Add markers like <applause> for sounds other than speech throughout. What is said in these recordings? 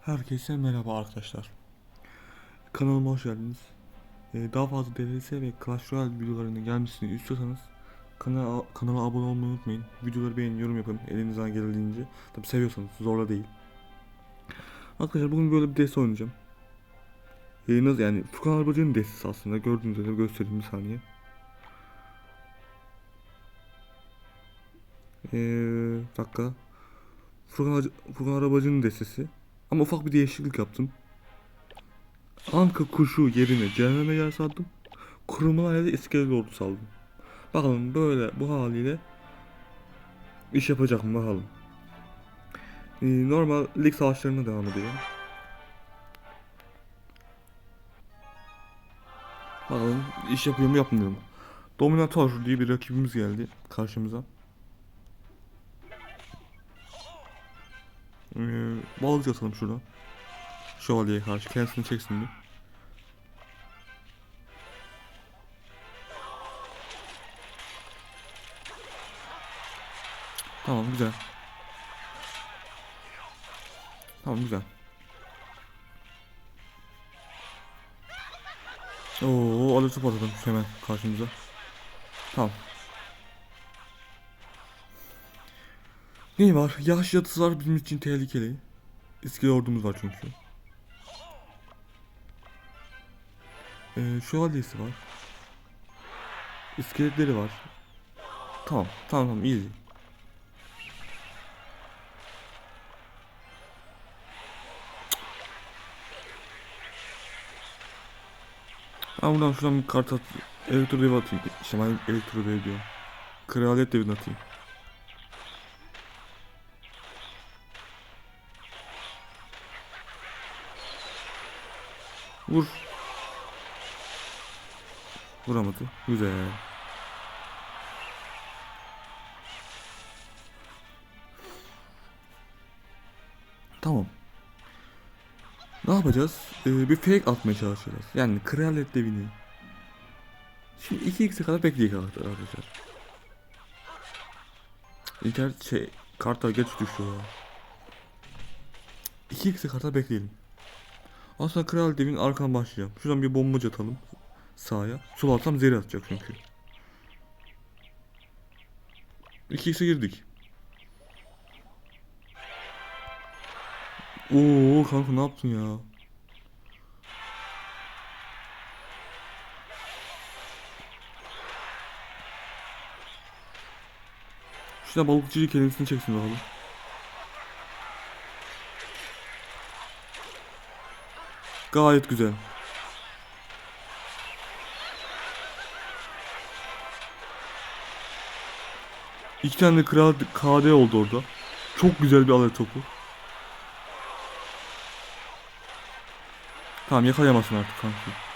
Herkese merhaba arkadaşlar. Kanalıma hoş geldiniz. Ee, daha fazla DLS ve Clash Royale videolarının gelmesini istiyorsanız kanala, kanala abone olmayı unutmayın. Videoları beğenin, yorum yapın elinizden geldiğince. Tabi seviyorsanız zorla değil. Arkadaşlar bugün böyle bir deste oynayacağım. Ee, nasıl yani Furkan Arabacı'nın destesi aslında gördüğünüz üzere göstereyim bir saniye. Ee, dakika. Furkan, Furkan Arabacı'nın destesi. Ama ufak bir değişiklik yaptım. Anka kuşu yerine cehenneme yer saldım. Kurumalar yerde iskelet ordu saldım. Bakalım böyle bu haliyle iş yapacak mı bakalım. Ee, normal lig savaşlarına devam edelim. Bakalım iş yapıyor mu yapmıyor mu? Dominator diye bir rakibimiz geldi karşımıza. Ee, balık atalım şuradan. Şövalyeye karşı kendisini çeksin bir. Tamam güzel. Tamam güzel. Oo, alıcı patladım hemen karşımıza. Tamam. Ne var? Yaş yatısılar bizim için tehlikeli. İskele ordumuz var çünkü. Ee, şövalyesi var. İskeletleri var. Tamam, tamam, tamam, easy. Ben buradan şuradan bir kart at, elektro dev atayım. İşte ben elektro dev diyorum. Kraliyet devini atayım. Vur. Vuramadı. Güzel. Tamam. Ne yapacağız? Ee, bir fake atmaya çalışacağız. Yani kraliyet devini. Şimdi 2x'e kadar bekleyecek arkadaşlar. İnternet şey karta geç düşüyor ya. 2x'e kadar bekleyelim. Aslında kral devin arkadan başlayacağım. Şuradan bir bombacı atalım. Sağa. Sol atsam atacak çünkü. 2x'e girdik. Oo kanka ne yaptın ya? Şuna balıkçıyı kendisini çeksin bakalım. Gayet güzel. İki tane de kral KD oldu orada. Çok güzel bir alır topu. Tamam yakalayamazsın artık kanka.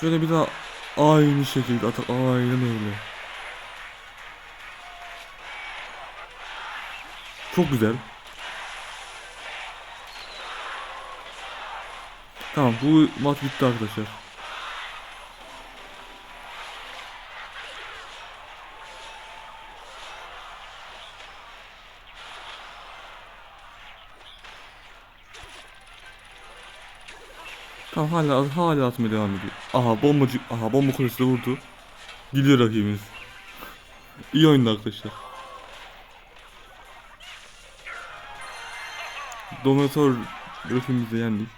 Şöyle bir daha aynı şekilde atak aynen öyle. Çok güzel. Tamam bu maç bitti arkadaşlar. Tamam hala hala atmaya devam ediyor. Aha bombacı aha bomba kulesi vurdu. Gidiyor rakibimiz. İyi oyundu arkadaşlar. Dominator rakibimizi yendik.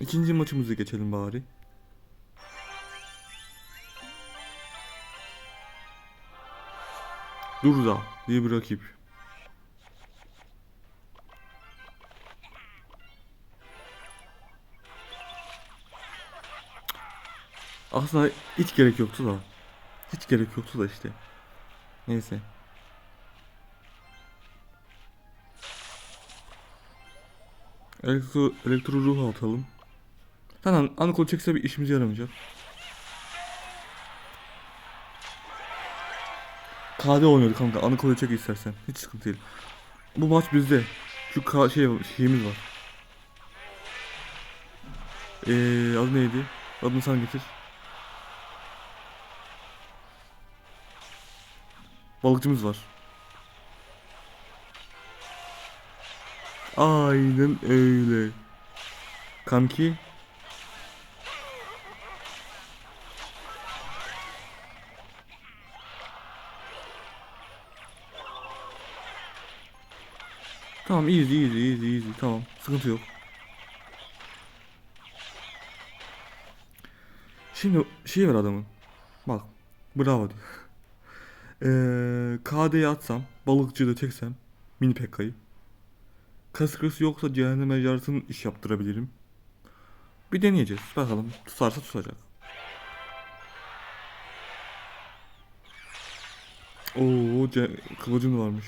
İkinci maçımıza geçelim bari. Durda diye bir rakip. Aslında hiç gerek yoktu da. Hiç gerek yoktu da işte. Neyse. Elektro, elektro ruhu atalım. Tamam, Anakol çekse bir işimize yaramayacak. KD oynuyordu kanka. Anı koyu çek istersen. Hiç sıkıntı değil. Bu maç bizde. Şu ka şey şeyimiz var. Eee adı neydi? Adını sen getir. Balıkçımız var. Aynen öyle. Kanki. Tamam easy easy easy easy tamam sıkıntı yok. Şimdi şey var adamın. Bak bravo diyor. <laughs> Eee KD'yi atsam balıkçıyı da çeksem mini pekkayı. Kaskası yoksa cehennem ejderhasının iş yaptırabilirim. Bir deneyeceğiz bakalım tutarsa tutacak. Oo da varmış.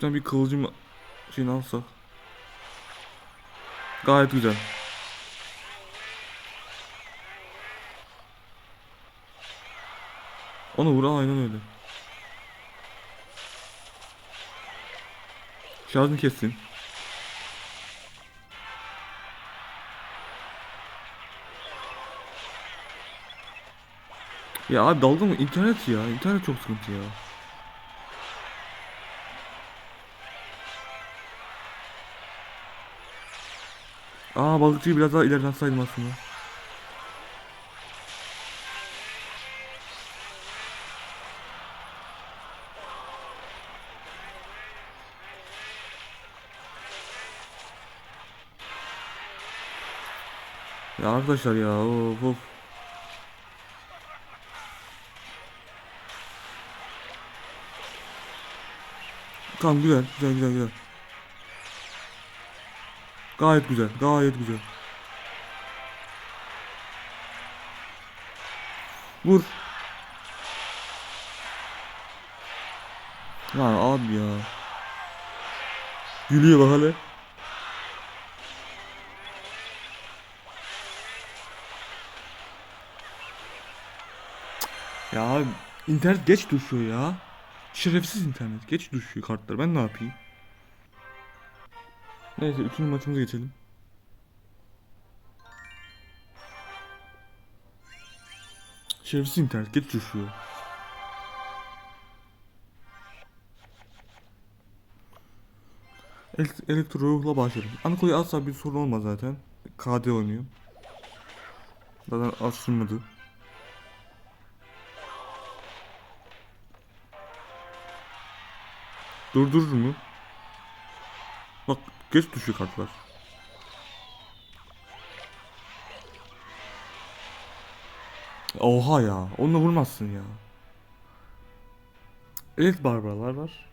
Şuradan bir kıvılcım şeyini alsak. Gayet güzel. Onu vur aynen öyle. Şarjını kessin. Ya abi dalga mı? İnternet ya. İnternet çok sıkıntı ya. Aa balıkçıyı biraz daha ileriden saydım aslında. Ya arkadaşlar ya of of. Tamam güzel güzel güzel güzel. Gayet güzel gayet güzel. Vur. Lan abi ya. Gülüyor bak hele. Ya abi internet geç düşüyor ya. Şerefsiz internet geç düşüyor kartlar. Ben ne yapayım? Neyse üçüncü maçımıza geçelim. Şerefsiz internet geç. Elekt elektro ruhla başladım. Aniko'yu asla bir sorun olmaz zaten. KD oynuyor. Zaten asılmadı. Durdurur mu? Bak geç düşüyor kartlar. Oha ya. Onunla vurmazsın ya. Evet barbarlar var.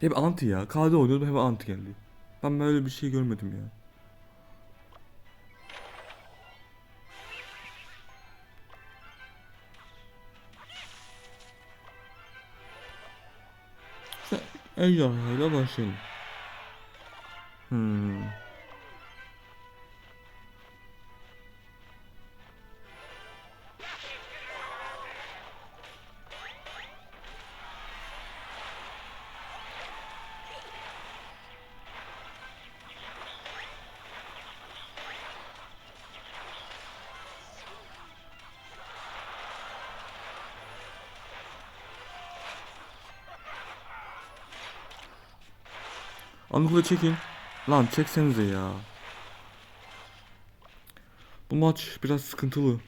Hep anti ya. KD oynuyordum hep anti geldi. Ben böyle bir şey görmedim ya. İşte ejderhayla başlayalım. Hmm. Anadolu'ya çekin. Lan çeksenize ya. Bu maç biraz sıkıntılı.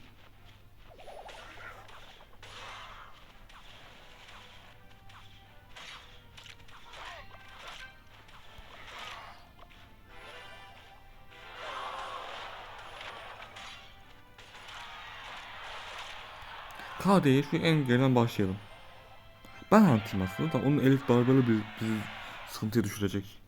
KD'ye şu en geriden başlayalım. Ben antiyim aslında da onun elit darbeleri bizi, bizi sıkıntıya düşürecek.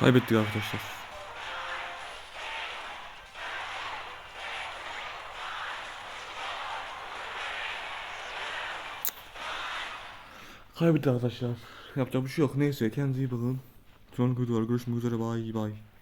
Kaybettik arkadaşlar. Kaybettik arkadaşlar. Yapacak bir şey yok. Neyse kendinize iyi bakın. Sonraki videolarda görüşmek üzere. Bye bye.